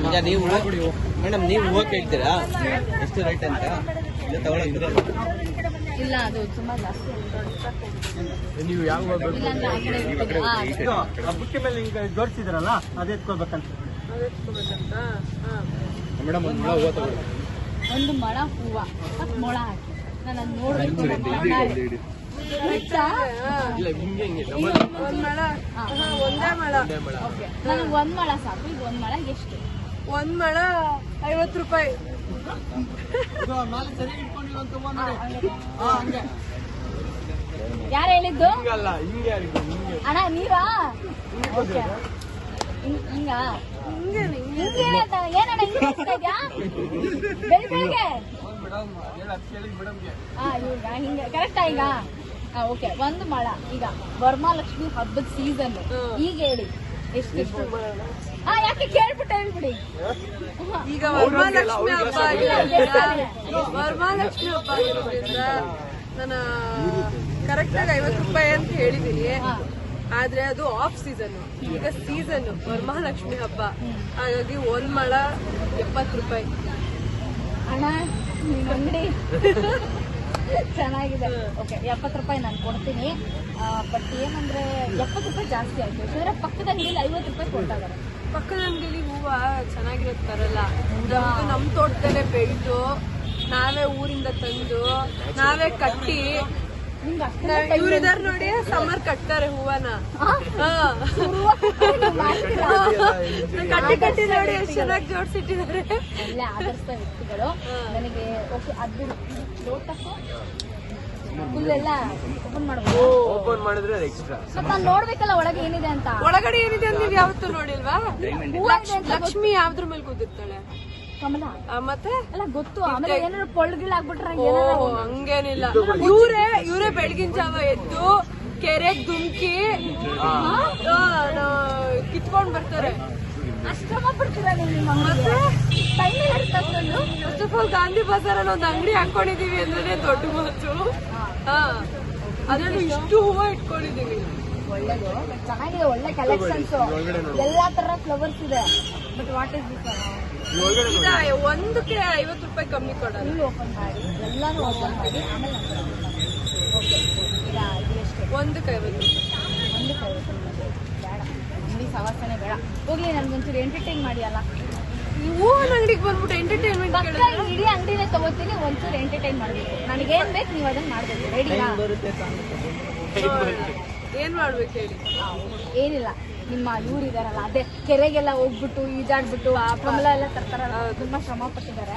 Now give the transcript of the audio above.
ಈಗ ನೀವು ಮೇಡಮ್ ನೀವು ಹೋಗಿ ಕೇಳ್ತೀರಾ? ಎಷ್ಟು ರೇಟ್ ಅಂತ? ಇಲ್ಲ ಇಲ್ಲ ಅದು ತುಂಬಾ ಜಾಸ್ತಿ ನೀವು ಯಾವ ಮೇಲೆ ಈಗ ಜೋಡಿಸಿದ್ರಲ್ಲ ಅದೇ ಎತ್ಕೋಬೇಕಂತ ಮೇಡಮ್ ಒಂದು ಮೊಳ ಹೂವ ತಗೊಳ್ಳಿ. ಒಂದು ಮೊಳ ಹೂವ ಮೊಳ ಹಾಕಿ. ನಾನು ಅದ್. ಆಯ್ತಾ? ಇಲ್ಲ ಹಿಂಗೆ ಹಿಂಗೆ ಒಂದ್ ಮಳ. ಹಾ. ಒಂದೇ ಮಳ. Okay. ನನಗೆ ಒಂದ್ ಮೊಳ ಸಾಕು ಈಗ ಒಂದ್ ಮೊಳ ಎಷ್ಟು? ಒಂದ್ ಮಳ ಐವತ್ತು ರೂಪಾಯಿ. ಯಾರು ಹೇಳಿದ್ದು? ಹಿಂಗಲ್ಲ ಹಿಂಗೆ ಆಗಿದೆ, ಹಿಂಗೆ. ಅಣ್ಣ ನೀರಾ. ಹಿಂಗ್- ಹಿಂಗಾ ಹಿಂಗೇನೆ ಹಿಂಗೆ ಏನಣ್ಣ ಹಿಂಗೆ ಹೇಳ್ತಾ ಇದ್ಯಾ? ಬೆಳ್ ಬೆಳಿಗ್ಗೆ ಹಾ ಈಗ ಹಿಂಗೆ ಕರೆಕ್ಟಾ ಈಗ? ಓಕೆ ಒಂದು ಮಳ ಈಗ ವರ್ಮಾಲಕ್ಷ್ಮಿ ಹಬ್ಬದ ಸೀಸನ್ ಈಗ ಹೇಳಿ ಎಷ್ಟು ಹಾ ಯಾಕೆ ಕೇಳ್ಬಿಟ್ಟು ಹೇಳ್ಬಿಡಿ ಈಗ ವರ್ಮಾಲಕ್ಷ್ಮಿ ಹಬ್ಬ ವರ್ಮಾಲಕ್ಷ್ಮಿ ವರಮಹಾಲಕ್ಷ್ಮಿ ಹಬ್ಬ ಆಗಿರೋದ್ರಿಂದ ನಾನು ಕರೆಕ್ಟ್ ಆಗಿ ಐವತ್ತು ರೂಪಾಯಿ ಅಂತ ಹೇಳಿದೀನಿ. ಆದ್ರೆ ಅದು ಆಫ್ ಸೀಸನ್ ಈಗ ಸೀಸನ್ ವರಮಹಾಲಕ್ಷ್ಮಿ ಹಬ್ಬ. ಹಾಗಾಗಿ ಒಂದ್ ಮಳ ಎಪ್ಪತ್ತು ರೂಪಾಯಿ. ಅಣ್ಣ ಅಂಗಡಿ. ಚೆನ್ನಾಗಿದೆ. ಓಕೆ ಎಪ್ಪತ್ತು ರೂಪಾಯಿ ನಾನು ಕೊಡ್ತೀನಿ. ಬಟ್ ಏನಂದ್ರೆ ಎಪ್ಪತ್ತು ರೂಪಾಯಿ ಜಾಸ್ತಿ ಆಯ್ತು. ಯಾಕಂದ್ರೆ ಪಕ್ಕದ ಅಂಗಡಿಯಲ್ಲಿ ಐವತ್ತು ರೂಪಾಯಿ ಕೊಡ್ತಾ ಪಕ್ಕದ ಅಂಗಡಿಲಿ ಹೂವ ಚೆನ್ನಾಗಿರೋದು ಬರಲ್ಲ ನಮ್ದು ನಮ್ಮ ತೋಟದಲ್ಲೇ ಬೆಳೆದು ನಾವೇ ಊರಿಂದ ತಂದು ನಾವೇ ಕಟ್ಟಿ ಇವ್ರಿದಾರ ನೋಡಿ ಸಮ್ಮರ್ ಕಟ್ತಾರೆ ಹೂವನ. ಹಾ. ಕಟ್ಟಿ ಕಟ್ಟಿ ನೋಡಿ ಎಷ್ಟು ಚೆನ್ನಾಗಿ ಜೋಡಿಸಿಟ್ಟಿದ್ದಾರೆ. ಒಳ್ಳೆ ಆದರ್ಶ ವ್ಯಕ್ತಿಗಳು. ನನಗೆ ಓಕೆ ಅದು ಲೋಟಕ್ಕೆ ಓಪನ್ ಮಾಡ್ಬೋದು ಓಪನ್ ಮಾಡಿದ್ರೆ ಎಕ್ಸ್ಟ್ರಾ ಮತ್ತೆ ನಾನು ನೋಡ್ಬೇಕಲ್ಲ ಒಳಗೆ ಏನಿದೆ ಅಂತ. ಒಳಗಡೆ ಏನಿದೆ ಅಂತ ನೀವ್ ಯಾವತ್ತೂ ನೋಡಿಲ್ವಾ? ಲಕ್ಷ್ಮಿ ಯಾವ್ದ್ರ ಮೇಲೆ ಕೂತಿರ್ತಾಳೆ? ಕಮಲ. ಆ, ಮತ್ತೆ? ಅಲ್ಲ ಗೊತ್ತು. ಆಮೇಲೆ ಏನಾದ್ರು ಆಗ್ಬಿಟ್ರೆ ಹಂಗೇನಿಲ್ಲ. ಇವ್ರೆ ಇವ್ರೆ ಬೆಳಗಿನ ಜಾವ ಎದ್ದು ಕೆರೆ ಧುಮ್ಕಿ ನಾ- ಕಿತ್ಕೊಂಡ್ ಬರ್ತಾರೆ. ಅಷ್ಟಮ ಬಿಡ್ತೀರಾ ನೀವು ನಿಮ್ಮ ಮತ್ತೆ? ಟೈಮ್ ಗಾಂಧಿ ಬಜಾರ್ ಅಲ್ಲಿ ಒಂದು ಅಂಗಡಿ ಹಾಕೊಂಡಿದೀವಿ ಅಂದ್ರೆ ದೊಡ್ಡ ಮಾತು. ಹಾ. ಅದ್ರಲ್ಲಿ ಇಷ್ಟು ಹೂವು ಇಟ್ಕೊಂಡಿದೀವಿ. ಒಳ್ಳೇದು ಚೆನ್ನಾಗಿದೆ ಒಳ್ಳೆ ಕಲೆಕ್ಷನ್ಸ್ ಎಲ್ಲಾ ತರ ಫ್ಲವರ್ಸ್ ಇದೆ. ಬಟ್ ವಾಟ್ ಇಸ್ ದಿಸ್ ಇದ ಒಂದಕ್ಕೆ ಐವತ್ತು ರೂಪಾಯಿ ಕಮ್ಮಿ ಕೊಡಲ್ಲ. ಫುಲ್ ಓಪನ್ ಮಾಡಿ ಎಲ್ಲಾನು ಓಪನ್ ಮಾಡಿ ಆಮೇಲೆ ಓಕೆ ಈಗ ಇದು ಎಷ್ಟು? ಒಂದಕ್ಕೆ ಐವತ್ತು ಒಂದು ಕೈ ಬೇಡ. ಅಂಗಡಿ ಸವಾಸನೆ ಬೇಡ. ಹೋಗ್ಲಿ ನನ್ಗೊಂಚೂರು ಎಂಟರ್ಟೈನ್ ಮಾಡಿ ಅಲ್ಲ ಹೂವನ ಅಂಗಡಿಗೆ ಬಂದ್ಬಿಟ್ಟು ಎಂಟರ್ಟೈನ್ಮೆಂಟ್ ಪಕ್ಕ ಇಡೀ ಅಂಗಡಿನೇ ತಗೋತೀನಿ ಒಂಚೂರು ಎಂಟರ್ಟೈನ್ ಮಾಡ್ಬೇಕು. ಏನ್ ಬೇಕು ನೀವು ಅದನ್ನ ಮಾಡ್ಬೇಕು ರೆಡಿನಾ ಏನ್ ಮಾಡ್ಬೇಕು ಹೇಳಿ? ಏನಿಲ್ಲ. ನಿಮ್ಮ ಇವ್ರು ಇದಾರಲ್ಲ ಅದೇ ಕೆರೆಗೆಲ್ಲ ಹೋಗ್ಬಿಟ್ಟು ಈಜಾಡ್ಬಿಟ್ಟು ಆ ಕಮಲ ಎಲ್ಲ ತರ್ತಾರಲ್ಲ ತುಂಬಾ ಶ್ರಮ ಪಟ್ಟಿದ್ದಾರೆ.